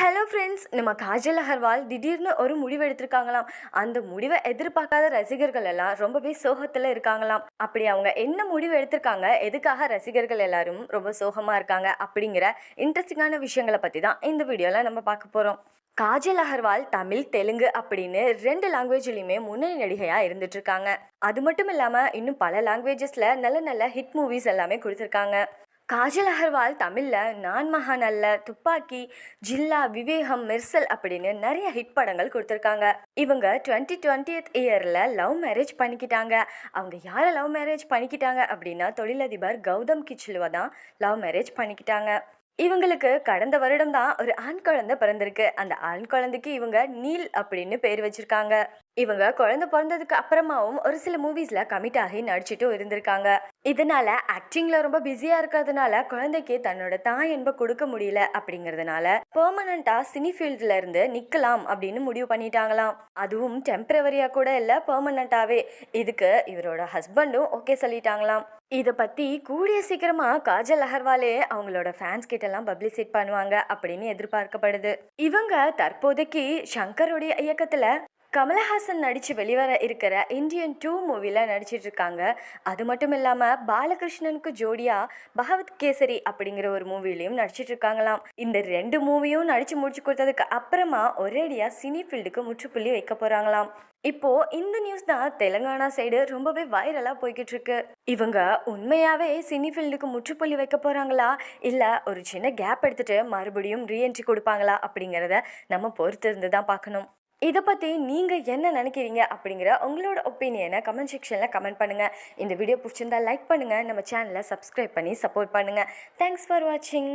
Hello friends நம்ம காஜல் அகர்வால் திடீர்னு ஒரு முடிவு எடுத்திருக்காங்களாம். அந்த முடிவை எதிர்பார்க்காத ரசிகர்கள் எல்லாம் ரொம்பவே சோகத்தில் இருக்காங்களாம். அப்படி அவங்க என்ன முடிவு எடுத்திருக்காங்க எதுக்காக ரசிகர்கள் எல்லாரும் ரொம்ப சோகமாக இருக்காங்க அப்படிங்கிற இன்ட்ரெஸ்டிங்கான விஷயங்களை பற்றி தான் இந்த வீடியோவில் நம்ம பார்க்க போகிறோம் காஜல் அகர்வால் தமிழ் தெலுங்கு அப்படின்னு ரெண்டு லாங்குவேஜ்லையுமே முன்னணி நடிகையாக இருந்துட்டு இருக்காங்க. அது மட்டும் இல்லாமல் இன்னும் பல லாங்குவேஜஸில் நல்ல நல்ல ஹிட் மூவிஸ் எல்லாமே கொடுத்துருக்காங்க. காஜல் அகர்வால் தமிழில் நான் மகான் அல்ல துப்பாக்கி ஜில்லா விவேகம் மெர்சல் அப்படின்னு நிறைய ஹிட் படங்கள் கொடுத்துருக்காங்க. இவங்க டுவெண்ட்டி டுவெண்ட்டியத் இயரில் லவ் மேரேஜ் பண்ணிக்கிட்டாங்க. அவங்க யாரை லவ் மேரேஜ் பண்ணிக்கிட்டாங்க அப்படின்னா தொழிலதிபர் கௌதம் கிச்லுவை தான் லவ் மேரேஜ் பண்ணிக்கிட்டாங்க. இவங்களுக்கு கடந்த வருடம் தான் ஒரு ஆண் குழந்தை பிறந்திருக்கு. அந்த ஆண் குழந்தைக்கு இவங்க நீல் அப்படின்னு பேர் வச்சிருக்காங்க. இவங்க குழந்தை பிறந்ததுக்கு அப்புறமாவும் ஒரு சில மூவிஸ்ல கமிட் ஆகி நடிச்சிட்டும் இருந்திருக்காங்க. இதனால் ஆக்டிங்கில் ரொம்ப பிஸியாக இருக்கிறதுனால குழந்தைக்கு தன்னோட தாய் என்ப கொடுக்க முடியல அப்படிங்கிறதுனால பெர்மனண்ட்டாக சினி ஃபீல்டில் இருந்து நிற்கலாம் அப்படின்னு முடிவு பண்ணிட்டாங்களாம். அதுவும் டெம்பரவரியாக கூட இல்லை பெர்மனண்ட்டாகவே இதுக்கு இவரோட ஹஸ்பண்டும் ஓகே சொல்லிட்டாங்களாம். இதை பற்றி கூடிய சீக்கிரமாக காஜல் அகர்வாலே அவங்களோட ஃபேன்ஸ் கிட்டலாம் பப்ளிசிட் பண்ணுவாங்க அப்படின்னு எதிர்பார்க்கப்படுது. இவங்க தற்போதைக்கு சங்கருடைய இயக்கத்தில் கமலஹாசன் நடித்து வெளிவர இருக்கிற இந்தியன் டூ மூவியில் நடிச்சிட்டு இருக்காங்க. அது மட்டும் இல்லாமல் பாலகிருஷ்ணனுக்கு ஜோடியாக பகவத் கேசரி அப்படிங்கிற ஒரு மூவிலையும் நடிச்சிட்டு இருக்காங்களாம். இந்த ரெண்டு மூவியும் நடித்து முடிச்சு கொடுத்ததுக்கு அப்புறமா ஒரேடியாக சினி ஃபீல்டுக்கு முற்றுப்புள்ளி வைக்க போகிறாங்களாம் இப்போ இந்த நியூஸ் தான் தெலுங்கானா சைடு ரொம்பவே வைரலாக போய்கிட்டு இருக்கு. இவங்க உண்மையாவே சினி ஃபீல்டுக்கு முற்றுப்புள்ளி வைக்க போறாங்களா? இல்லை ஒரு சின்ன கேப் எடுத்துட்டு மறுபடியும் ரீஎன்ட்ரி கொடுப்பாங்களா அப்படிங்கிறத நம்ம பொறுத்து இருந்து தான் பார்க்கணும். இதை பற்றி நீங்கள் என்ன நினைக்கிறீங்க அப்படிங்கிற உங்களோட ஒப்பீனியனை கமெண்ட் செக்ஷனில் கமெண்ட் பண்ணுங்கள் இந்த வீடியோ பிடிச்சிருந்தா லைக் பண்ணுங்கள் நம்ம சேனலை சப்ஸ்கிரைப் பண்ணி சப்போர்ட் பண்ணுங்கள் தேங்க்ஸ் ஃபார் வாட்சிங்